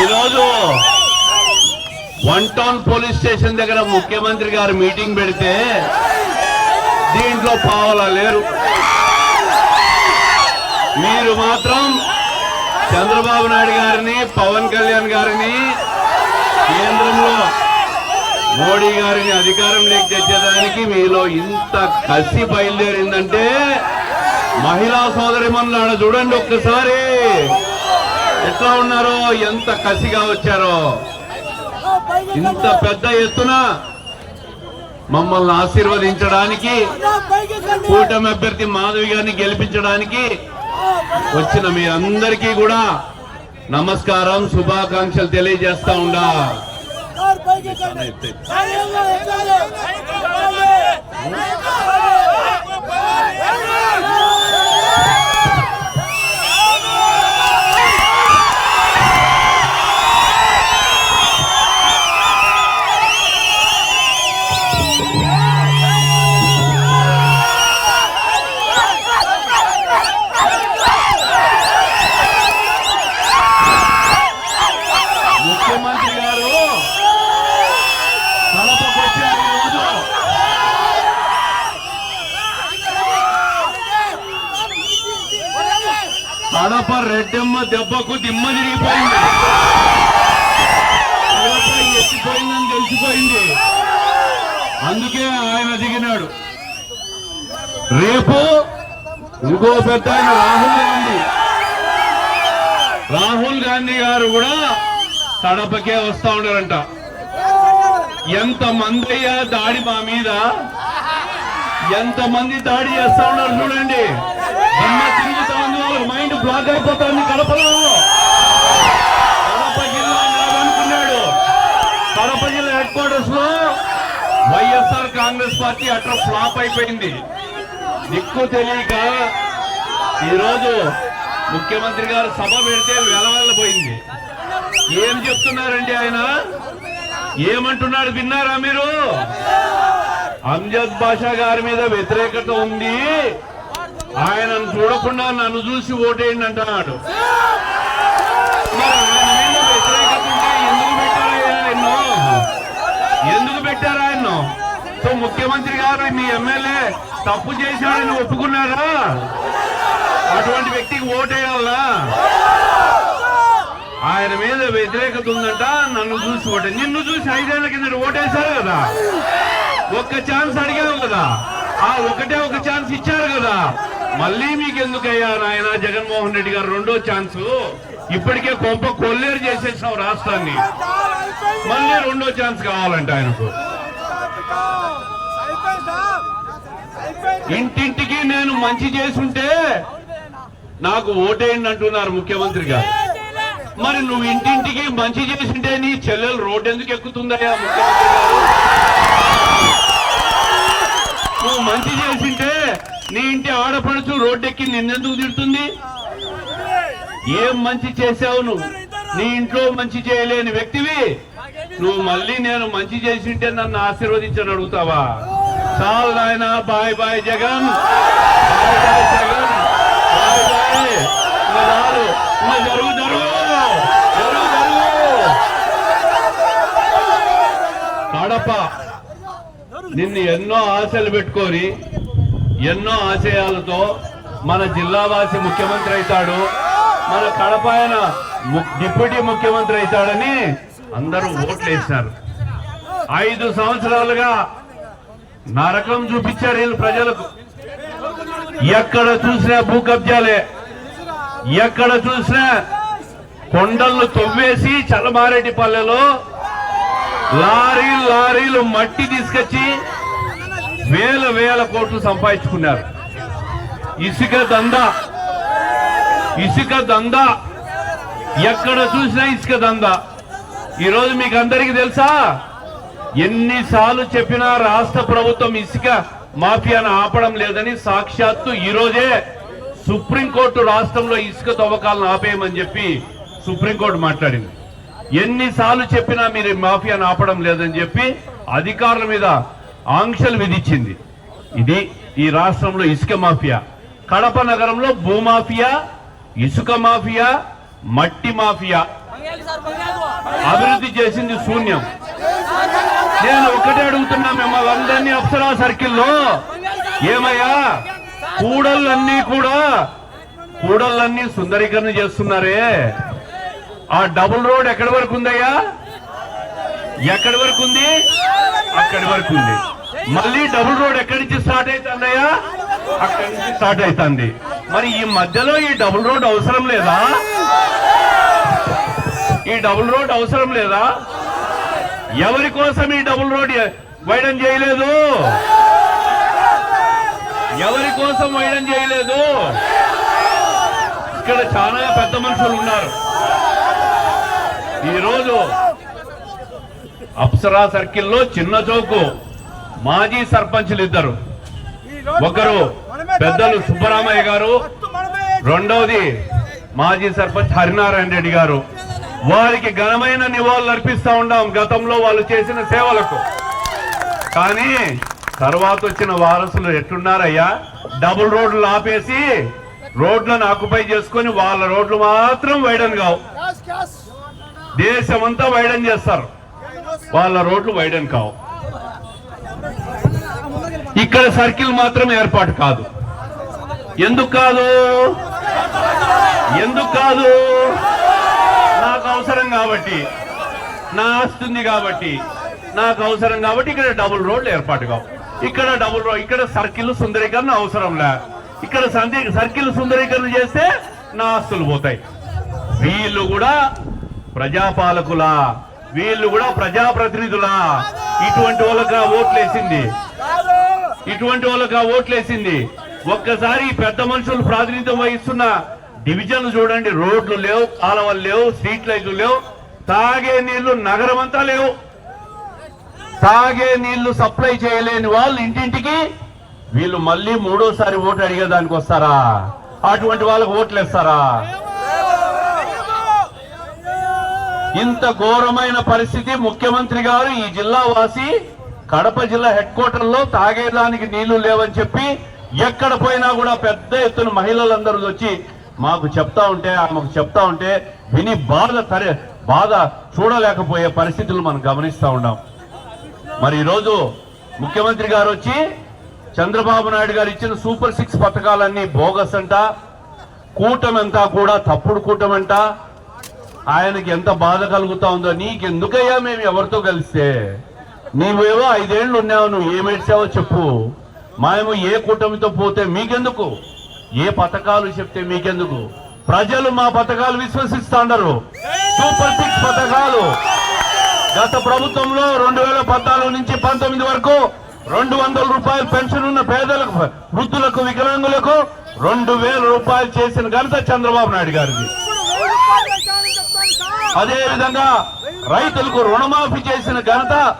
ఈరోజు one town police station దగ్గర ముఖ్యమంత్రి గారు మీటింగ్ పెడితే దీంట్లో పావలా లేరు. మీరు మాత్రం చంద్రబాబు నాయుడు గారిని పవన్ కళ్యాణ్ గారిని కేంద్రంలో మోడీ గారిని అధికారంలోకి తెచ్చేదానికి మీలో ఇంత కసి బయలుదేరిందంటే మహిళా సోదరి మన్నాడు చూడండి ఒక్కసారి. ఎట్లా ఉన్నారో ఎంత కసిగా వచ్చారో. ఇంత పెద్ద ఎత్తున మమ్మల్ని ఆశీర్వదించడానికి కూటమి అభ్యర్థి మాధవి గారిని గెలిపించడానికి వచ్చిన మీ అందరికీ కూడా నమస్కారం శుభాకాంక్షలు తెలియజేస్తా ఉండా. ఎత్తిపోయిందని తెలిసిపోయింది అందుకే ఆయన దిగినాడు. రేపు ఇంకో పెద్ద ఆయన రాహుల్ గాంధీ. రాహుల్ గాంధీ గారు కూడా కడపకే వస్తా ఉన్నారంట. ఎంత మంది అయ్యా దాడి మా మీద? ఎంత మంది దాడి చేస్తా ఉన్నారు చూడండి. తిరుగుతా ఉంది వాళ్ళకి మైండ్ బ్లాక్ అయిపోతుంది కడపలో. పార్టీ అట్లా ఫ్లాప్ అయిపోయింది. దిక్కు తెలియక ఈరోజు ముఖ్యమంత్రి గారు సభ పెడితే వెలవెల్లపోయింది ఏం చెప్తున్నారండి ఆయన? ఏమంటున్నాడు విన్నారా మీరు? అంజద్ బాషా గారి మీద వ్యతిరేకత ఉంది. ఆయనను చూడకుండా నన్ను చూసి ఓటేయండి అంటున్నాడు. గారు మీ ఎమ్మెల్యే తప్పు చేశాడని ఒప్పుకున్నారా? అటువంటి వ్యక్తికి ఓటేయాలా ఆయన మీద వ్యతిరేకత ఉందంట నన్ను చూసి ఓటే. నిన్ను చూసి ఐదేళ్ళ కింద ఓటేశారు కదా. ఒక్క ఛాన్స్ అడిగావు కదా. ఆ ఒకటే ఒక ఛాన్స్ ఇచ్చారు కదా. మళ్ళీ మీకు ఎందుకయ్యా నాయన జగన్మోహన్ రెడ్డి గారు రెండో ఛాన్స్? ఇప్పటికే కొంప కొల్లేరు చేసేసాం రాష్ట్రాన్ని. మళ్ళీ రెండో ఛాన్స్ కావాలంట ఆయనకు. ఇంటింటికి నేను మంచి చేసుంటే నాకు ఓటేయండి అంటున్నారు ముఖ్యమంత్రి గారు మరి నువ్వు ఇంటింటికి మంచి చేసింటే నీ చెల్లెలు రోడ్డు ఎందుకు ఎక్కుతుందయ్యా ముఖ్యమంత్రి గారు? నువ్వు మంచి చేసింటే నీ ఇంటి ఆడపడుచు రోడ్డెక్కి నిన్నెందుకు తిడుతుంది? ఏం మంచి చేసావు నువ్వు? నీ ఇంట్లో మంచి చేయలేని వ్యక్తివి? నువ్వు మళ్ళీ నేను మంచి చేసింటే నన్ను ఆశీర్వదించని అడుగుతావా? చాలు నాయన bye bye Jagan. Bye bye Jagan bye bye జరుగు జరుగు జరుగు జరుగు కడప నిన్ను ఎన్నో ఆశలు పెట్టుకొని ఎన్నో ఆశయాలతో మన జిల్లావాసి ముఖ్యమంత్రి అవుతాడు. మన కడప ఆయన డిప్యూటీ ముఖ్యమంత్రి అవుతాడని అందరూ ఓట్లు వేశారు ఐదు సంవత్సరాలుగా నరకం చూపించారు వీళ్ళు ప్రజలకు. ఎక్కడ చూసినా భూ కబ్జాలే ఎక్కడ చూసినా కొండలను తొవ్వేసి చలమారెడ్డిపల్లెలో లారీలు లారీలు మట్టి తీసుకొచ్చి వేల వేల కోట్లు సంపాదించుకున్నారు. ఇసుక దందా. ఇసుక దందా. ఎక్కడ చూసినా ఇసుక దందా. ఈరోజు మీకు అందరికీ తెలుసా? ఎన్నిసార్లు చెప్పినా రాష్ట్ర ప్రభుత్వం ఇసుక మాఫియాను ఆపడం లేదని సాక్షాత్తు ఈ రోజే సుప్రీంకోర్టు రాష్ట్రంలో ఇసుక తవ్వకాలను ఆపేయమని చెప్పి సుప్రీంకోర్టు మాట్లాడింది. ఎన్నిసార్లు చెప్పినా మీరు మాఫియాను ఆపడం లేదని చెప్పి అధికారుల మీద ఆంక్షలు విధించింది. ఇది ఈ రాష్ట్రంలో ఇసుక మాఫియా. కడప నగరంలో భూమాఫియా ఇసుక మాఫియా మట్టి మాఫియా. అభివృద్ధి చేసింది శూన్యం. నేను ఒకటే అడుగుతున్నా మిమ్మల్ని అందరినీ అప్సరా సర్కిల్లో. ఏమయ్యా? కూడళ్ళన్నీ కూడా కూడళ్ళన్నీ సుందరీకరణ చేస్తున్నారే. ఆ డబుల్ రోడ్ ఎక్కడి వరకు ఉందయ్యా? ఎక్కడి వరకు ఉంది? అక్కడి వరకు ఉంది. మళ్ళీ డబుల్ రోడ్ ఎక్కడి నుంచి స్టార్ట్ అవుతుందయ్యా? అక్కడి నుంచి స్టార్ట్ అవుతుంది. మరి ఈ మధ్యలో ఈ డబుల్ రోడ్ అవసరం లేదా? ఈ డబుల్ రోడ్ అవసరం లేదా? ఎవరి కోసం ఈ డబుల్ రోడ్ వైడన్ చేయలేదు? ఎవరి కోసం వైడన్ చేయలేదు? ఇక్కడ చాలా పెద్ద మనుషులు ఉన్నారు. ఈరోజు అప్సరా సర్కిల్లో చిన్న చౌకు. మాజీ సర్పంచ్లు ఇద్దరు. ఒకరు పెద్దలు సుబ్బరామయ్య గారు. రెండవది మాజీ సర్పంచ్ హరినారాయణ రెడ్డి గారు. వారికి ఘనమైన నివాళులు అర్పిస్తా ఉన్నాం గతంలో వాళ్ళు చేసిన సేవలకు. కానీ తర్వాత వచ్చిన వారసులు ఎట్లున్నారయ్యా? డబుల్ రోడ్లు ఆపేసి రోడ్లను ఆక్యుపై చేసుకొని వాళ్ళ రోడ్లు మాత్రం వైడన్ కావు. దేశమంతా వైడన్ చేస్తారు. వాళ్ళ రోడ్లు వైడన్ కావు. ఇక్కడ సర్కిల్ మాత్రం ఏర్పాటు కాదు. ఎందుకు కాదు? ఎందుకు కాదు? అవసరం కాబట్టి నా ఆస్తుంది కాబట్టి నాకు అవసరం కాబట్టి ఇక్కడ డబుల్ రోడ్లు ఏర్పాటు కావు. ఇక్కడ డబుల్ రోడ్ ఇక్కడ సర్కిల్ సుందరీకరణ అవసరం లే. ఇక్కడ సంధి- సర్కిల్ సుందరీకరణ చేస్తే నా ఆస్తులు పోతాయి. వీళ్ళు కూడా ప్రజాపాలకులా. వీళ్ళు కూడా ప్రజాప్రతినిధులా. ఇటువంటి వాళ్ళకి ఓట్లేసింది ఇటువంటి వాళ్ళకి ఓట్లేసింది ఒక్కసారి పెద్ద మనుషులు ప్రాతినిధ్యం వహిస్తున్న డివిజన్లు చూడండి రోడ్లు లేవు కాలువలు లేవు స్ట్రీట్ లైట్లు లేవు. తాగే నీళ్ళు నగరం అంతా లేవు. తాగే నీళ్ళు సప్లై చేయలేని వాళ్ళు ఇంటింటికి. వీళ్ళు మళ్ళీ మూడోసారి ఓటు అడిగేదానికి వస్తారా? అటువంటి వాళ్ళకు ఓట్లు వేస్తారా? ఇంత ఘోరమైన పరిస్థితి ముఖ్యమంత్రి గారు ఈ జిల్లా వాసి కడప జిల్లా హెడ్ క్వార్టర్లో తాగేదానికి నీళ్ళు లేవని చెప్పి ఎక్కడ పోయినా కూడా పెద్ద ఎత్తున మహిళలందరూ వచ్చి మాకు చెప్తా ఉంటే ఆమెకు చెప్తా ఉంటే విని బాధ తరే బాధ చూడలేకపోయే పరిస్థితులు మనం గమనిస్తూ ఉన్నాం. మరి ఈరోజు ముఖ్యమంత్రి గారు వచ్చి చంద్రబాబు నాయుడు గారు ఇచ్చిన సూపర్ సిక్స్ పథకాలన్నీ బోగస్ అంట కూటమంతా కూడా తప్పుడు కూటమంట. ఆయనకి ఎంత బాధ కలుగుతా ఉందో నీకెందుకయ్యా మేము ఎవరితో కలిస్తే? నీవేవో ఐదేళ్ళు ఉన్నావు నువ్వు ఏమేడ్చావో చెప్పు. మేము ఏ కూటమితో పోతే మీకెందుకు? ఏ పథకాలు చెప్తే మీకెందుకు? ప్రజలు మా పథకాలు విశ్వసిస్తాండరు. సూపర్ సిక్స్ పథకాలు. గత ప్రభుత్వంలో రెండు వేల పద్నాలుగు నుంచి పంతొమ్మిది వరకు రెండు వందల రూపాయలు పెన్షన్ ఉన్న పేదలకు వృద్ధులకు వికలాంగులకు రెండు వేల రూపాయలు చేసిన ఘనత చంద్రబాబు నాయుడు గారిది. అదే విధంగా రైతులకు రుణమాఫీ చేసిన ఘనత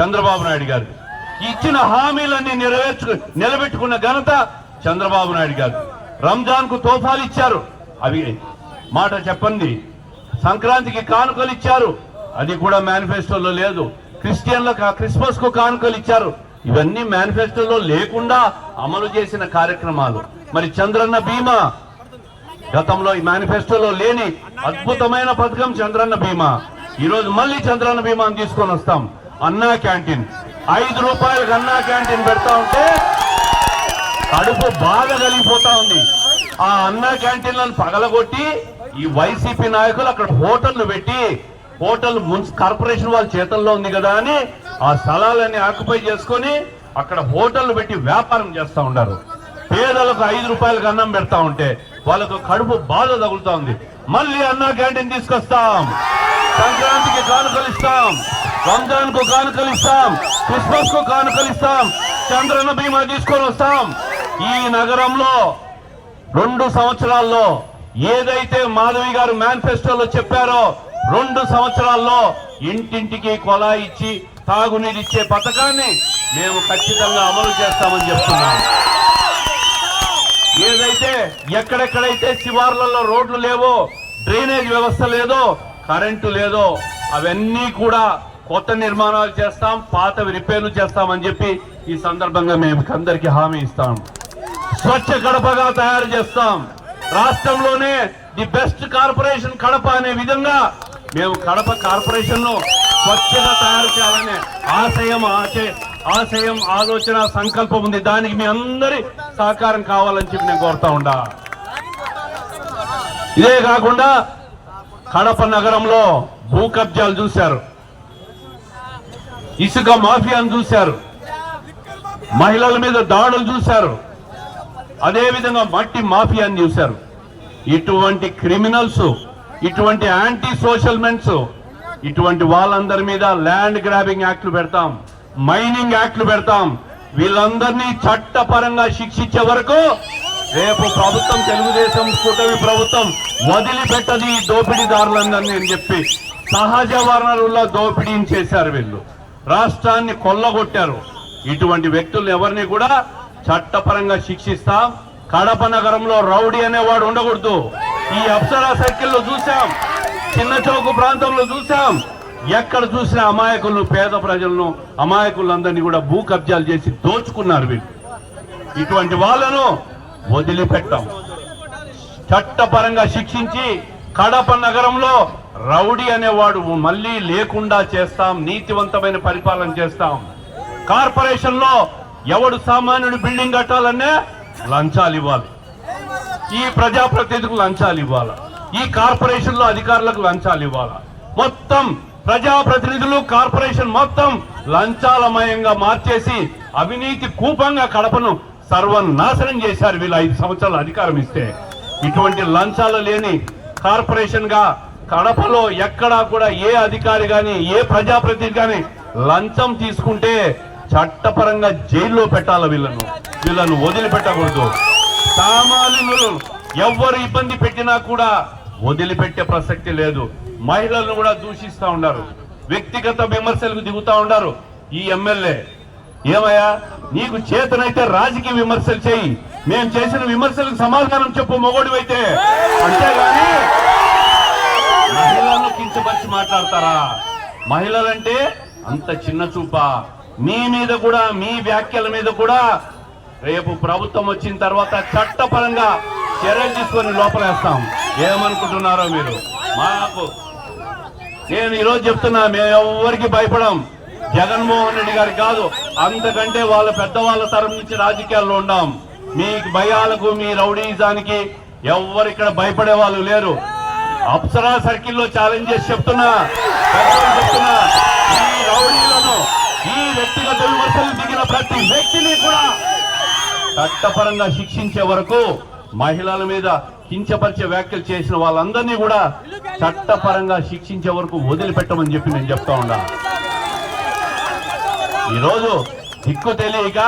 చంద్రబాబు నాయుడు గారిది. ఇచ్చిన హామీలన్నీ నెరవేర్చు నిలబెట్టుకున్న ఘనత చంద్రబాబు నాయుడు గారు. రంజాన్కు తోఫాలు ఇచ్చారు. అవి మాట చెప్పండి. సంక్రాంతికి కానుకలు ఇచ్చారు. అది కూడా మేనిఫెస్టోలో లేదు. క్రిస్టియన్లకు క్రిస్మస్కు కానుకలు ఇచ్చారు. ఇవన్నీ మేనిఫెస్టోలో లేకుండా అమలు చేసిన కార్యక్రమాలు. మరి చంద్రన్న బీమా. గతంలో ఈ మేనిఫెస్టోలో లేని అద్భుతమైన పథకం చంద్రన్న బీమా. ఈరోజు మళ్ళీ చంద్రన్న బీమాను తీసుకొని వస్తాం. అన్నా క్యాంటీన్. ఐదు రూపాయలకు అన్నా క్యాంటీన్ పెడతా ఉంటే కడుపు బాధ కలిగిపోతా ఉంది. ఆ అన్నా క్యాంటీన్లను పగలగొట్టి ఈ వైసీపీ నాయకులు అక్కడ హోటళ్ళు పెట్టి హోటల్ మున్సి కార్పొరేషన్ వాళ్ళ చేతుల్లో ఉంది కదా అని ఆ స్థలాలన్నీ ఆక్యుపై చేసుకొని అక్కడ హోటళ్ళు పెట్టి వ్యాపారం చేస్తూ ఉన్నారు. పేదలకు ఐదు రూపాయలకు అన్నం పెడతా ఉంటే వాళ్ళకు కడుపు బాధ తగులుతా ఉంది. మళ్ళీ అన్న క్యాంటీన్ తీసుకొస్తాం. సంక్రాంతికి కానుకలు ఇస్తాం. రంజాన్కు కానుకలు ఇస్తాం. క్రిస్మస్కు కానుకలు ఇస్తాం. చంద్రన్న బీమా తీసుకొని వస్తాం. ఈ నగరంలో రెండు సంవత్సరాల్లో ఏదైతే మాధవి గారు మేనిఫెస్టోలో చెప్పారో రెండు సంవత్సరాల్లో ఇంటింటికి కొలా ఇచ్చి తాగునీరు ఇచ్చే పథకాన్ని మేము ఖచ్చితంగా అమలు చేస్తామని చెప్తున్నాం. ఏదైతే ఎక్కడెక్కడైతే శివార్లలో రోడ్లు లేవో డ్రైనేజ్ వ్యవస్థ లేదో కరెంటు లేదో అవన్నీ కూడా కొత్త నిర్మాణాలు చేస్తాం పాతవి రిపేర్లు చేస్తామని చెప్పి ఈ సందర్భంగా మేము అందరికీ హామీ ఇస్తాం. స్వచ్ఛ కడపగా తయారు చేస్తాం. రాష్ట్రంలోనే ది బెస్ట్ కార్పొరేషన్ కడప అనే విధంగా మేము కడప కార్పొరేషన్ను స్వచ్ఛగా తయారు చేయాలనే ఆశయం ఆచే- ఆశయం ఆలోచన సంకల్పం ఉంది. దానికి మీ అందరి సహకారం కావాలని చెప్పి నేను కోరుతా ఉండా. ఇదే కాకుండా కడప నగరంలో భూ కబ్జాలు చూశారు. ఇసుక మాఫియాను చూశారు. మహిళల మీద దాడులు చూశారు. అదేవిధంగా మట్టి మాఫియాని చూశారు. ఇటువంటి క్రిమినల్స్ ఇటువంటి యాంటీ సోషల్ మెన్స్ ఇటువంటి వాళ్ళందరి మీద ల్యాండ్ గ్రాబింగ్ యాక్ట్లు పెడతాం మైనింగ్ యాక్ట్లు పెడతాం. వీళ్ళందరినీ చట్టపరంగా శిక్షించే వరకు రేపు ప్రభుత్వం తెలుగుదేశం కూటమి ప్రభుత్వం వదిలిపెట్టది దోపిడీదారులందరినీ అని చెప్పి సహజ వనరుల దోపిడీని చేశారు వీళ్ళు. రాష్ట్రాన్ని కొల్లగొట్టారు. ఇటువంటి వ్యక్తులు ఎవరిని కూడా చట్టపరంగా శిక్షిస్తాం. కడప నగరంలో రౌడీ అనేవాడు ఉండకూడదు. ఈ అప్సరా సర్కిల్లో చూసాం చిన్న చౌకు ప్రాంతంలో చూసాం ఎక్కడ చూసినా అమాయకులను పేద ప్రజలను అమాయకులందరినీ కూడా భూ కబ్జాలు చేసి దోచుకున్నారు వీళ్ళు. ఇటువంటి వాళ్ళను వదిలిపెట్టాం. చట్టపరంగా శిక్షించి కడప నగరంలో రౌడీ అనేవాడు మళ్ళీ లేకుండా చేస్తాం. నీతివంతమైన పరిపాలన చేస్తాం. కార్పొరేషన్లో ఎవడు సామాన్యుడు బిల్డింగ్ కట్టాలనే లంచాలు ఇవ్వాలి. ఈ ప్రజాప్రతినిధులకు లంచాలు ఇవ్వాలి. ఈ కార్పొరేషన్లో అధికారులకు లంచాలు ఇవ్వాలి. మొత్తం ప్రజాప్రతినిధులు కార్పొరేషన్ మొత్తం లంచాలమయంగా మార్చేసి అవినీతి కూపంగా కడపను సర్వనాశనం చేశారు వీళ్ళు ఐదు సంవత్సరాల అధికారం ఇస్తే. ఇటువంటి లంచాలు లేని కార్పొరేషన్గా కడపలో ఎక్కడా కూడా ఏ అధికారి కానీ ఏ ప్రజాప్రతినిధి కానీ లంచం తీసుకుంటే చట్టపరంగా జైల్లో పెట్టాల వీళ్ళను? వీళ్ళను వదిలిపెట్టకూడదు. సామాన్యులు ఎవ్వరు ఇబ్బంది పెట్టినా కూడా వదిలిపెట్టే ప్రసక్తి లేదు. మహిళలను కూడా దూషిస్తూ ఉన్నారు. వ్యక్తిగత విమర్శలకు దిగుతా ఉన్నారు ఈ ఎమ్మెల్యే. ఏమయ్యా? నీకు చేతనైతే రాజకీయ విమర్శలు చేయి. మేము చేసిన విమర్శలకు సమాధానం చెప్పు మొగోడివైతే అంతేగాని మహిళలను కించపరిచి మాట్లాడతారా? మహిళలంటే అంత చిన్న చూపా. మీ మీద కూడా మీ వ్యాఖ్యల మీద కూడా రేపు ప్రభుత్వం వచ్చిన తర్వాత చట్టపరంగా చర్యలు తీసుకొని లోపలేస్తాం. ఏమనుకుంటున్నారో మీరు? మాకు నేను ఈరోజు చెప్తున్నా మేము భయపడం. జగన్మోహన్ రెడ్డి గారు కాదు అంతకంటే వాళ్ళ పెద్దవాళ్ళ తరం నుంచి రాజకీయాల్లో ఉన్నాం మీ భయాలకు మీ రౌడీజానికి ఎవ్వరు ఇక్కడ భయపడే వాళ్ళు లేరు. అప్సరా సర్కిల్లో ఛాలెంజ్ చేసి చెప్తున్నా చెప్తున్నా వ్యక్తిగత దిగిన ప్రతి వ్యక్తిని కూడా చట్టపరంగా శిక్షించే వరకు మహిళల మీద కించపరిచే వ్యాఖ్యలు చేసిన వాళ్ళందరినీ కూడా చట్టపరంగా శిక్షించే వరకు వదిలిపెట్టమని చెప్పి నేను చెప్తా ఉన్నా. ఈరోజు దిక్కు తెలియక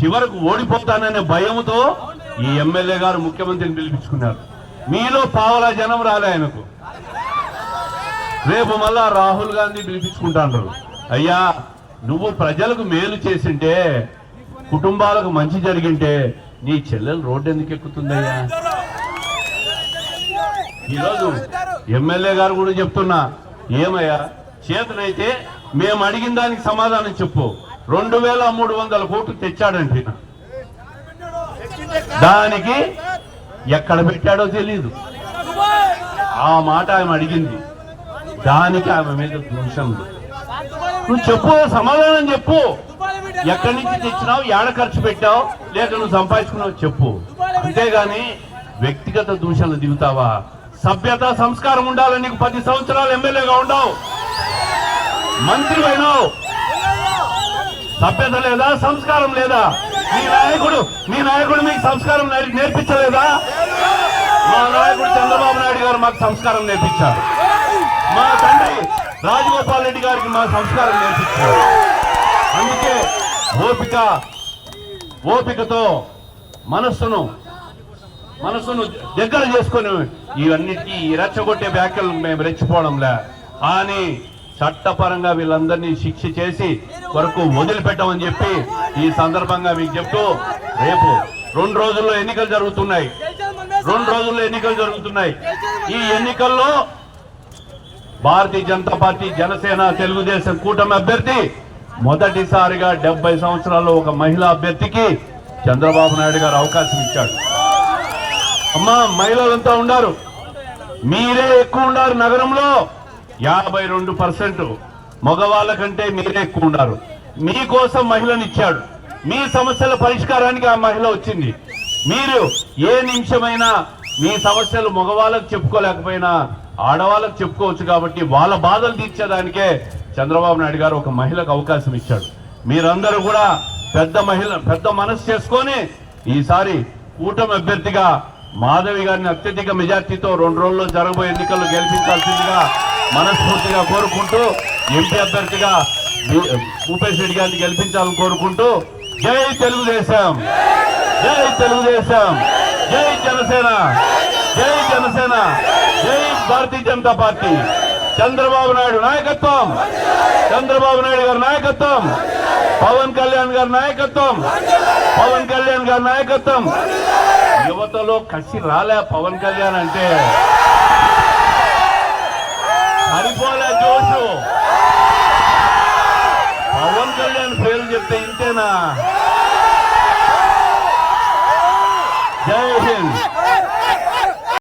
చివరకు ఓడిపోతాననే భయంతో ఈ ఎమ్మెల్యే గారు ముఖ్యమంత్రిని పిలిపించుకున్నారు. మీలో పావలా జనం రాలే ఆయనకు. రేపు మళ్ళా రాహుల్ గాంధీ పిలిపించుకుంటాను అయ్యా నువ్వు ప్రజలకు మేలు చేసింటే కుటుంబాలకు మంచి జరిగింటే నీ చెల్లెలు రోడ్డు ఎందుకు ఎక్కుతుందయ్యా? ఈరోజు ఎమ్మెల్యే గారు కూడా చెప్తున్నా ఏమయ్యా? చేతనైతే మేము అడిగిన దానికి సమాధానం చెప్పు. రెండు వేల మూడు వందల కోట్లు తెచ్చాడంటే దానికి ఎక్కడ పెట్టాడో తెలియదు ఆ మాట ఆమె అడిగింది. దానికి ఆమె మీద దూషణలు. నువ్వు చెప్పు సమాధానం చెప్పు. ఎక్కడి నుంచి తెచ్చినావు ఏడ ఖర్చు పెట్టావు లేక నువ్వు సంపాదించుకున్నావు చెప్పు. అంతేగాని వ్యక్తిగత దూషణలు దిగుతావా? సభ్యత సంస్కారం ఉండాలని నీకు పది సంవత్సరాలు ఎమ్మెల్యేగా ఉండవు. మంత్రి అయినావు సభ్యత లేదా సంస్కారం లేదా? మీ నాయకుడు మీ నాయకుడు మీకు సంస్కారం నేర్- నేర్పించలేదా? మా నాయకుడు చంద్రబాబు నాయుడు గారు మాకు సంస్కారం నేర్పించారు. మా తండ్రి రాజగోపాల్ రెడ్డి గారికి మా సంస్కారం నేర్పించారు అందుకే ఓపిక ఓపికతో మనస్సును మనసును దగ్గర చేసుకొని ఇవన్నిటికీ ఈ రెచ్చగొట్టే వ్యాఖ్యలు మేము రెచ్చిపోవడంలే. కానీ చట్టపరంగా వీళ్ళందరినీ శిక్ష చేసి వరకు వదిలిపెట్టమని చెప్పి ఈ సందర్భంగా మీకు చెప్తూ రేపు రెండు రోజుల్లో ఎన్నికలు జరుగుతున్నాయి. రెండు రోజుల్లో ఎన్నికలు జరుగుతున్నాయి. ఈ ఎన్నికల్లో భారతీయ జనతా పార్టీ జనసేన తెలుగుదేశం కూటమి అభ్యర్థి మొదటిసారిగా డెబ్బై సంవత్సరాల్లో ఒక మహిళా అభ్యర్థికి చంద్రబాబు నాయుడు గారు అవకాశం ఇచ్చాడు. అమ్మా మహిళలంతా ఉన్నారు? మీరే ఎక్కువ ఉన్నారు నగరంలో. యాభై రెండు పర్సెంట్. మగవాళ్ళ కంటే మీరే ఎక్కువ ఉన్నారు. మీకోసం మహిళను ఇచ్చాడు. మీ సమస్యల పరిష్కారానికి ఆ మహిళ వచ్చింది. మీరు ఏ నిమిషమైనా మీ సమస్యలు మగవాళ్ళకు చెప్పుకోలేకపోయినా ఆడవాళ్ళకు చెప్పుకోవచ్చు కాబట్టి వాళ్ళ బాధలు తీర్చేదానికే చంద్రబాబు నాయుడు గారు ఒక మహిళకు అవకాశం ఇచ్చాడు. మీరందరూ కూడా పెద్ద మహిళ పెద్ద మనసు చేసుకొని ఈసారి కూటమి అభ్యర్థిగా మాధవి గారిని అత్యధిక మెజార్టీతో రెండు రోజుల్లో జరగబోయే ఎన్నికల్లో గెలిపించాల్సిందిగా మనస్ఫూర్తిగా కోరుకుంటూ ఎంపీ అభ్యర్థిగా భూపేష్ రెడ్డి గారిని గెలిపించాలని కోరుకుంటూ జై తెలుగుదేశం! జై తెలుగుదేశం! జై జనసేన! జై జనసేన! భారతీయ జనతా పార్టీ. చంద్రబాబు నాయుడు నాయకత్వం. చంద్రబాబు నాయుడు గారి నాయకత్వం. పవన్ కళ్యాణ్ గారి నాయకత్వం. పవన్ కళ్యాణ్ గారి నాయకత్వం. యువతలో కసి రాలే పవన్ కళ్యాణ్ అంటే. సరిపోలే జోషు. పవన్ కళ్యాణ్ పేరు చెప్తే ఇంతేనా? జై హింద్.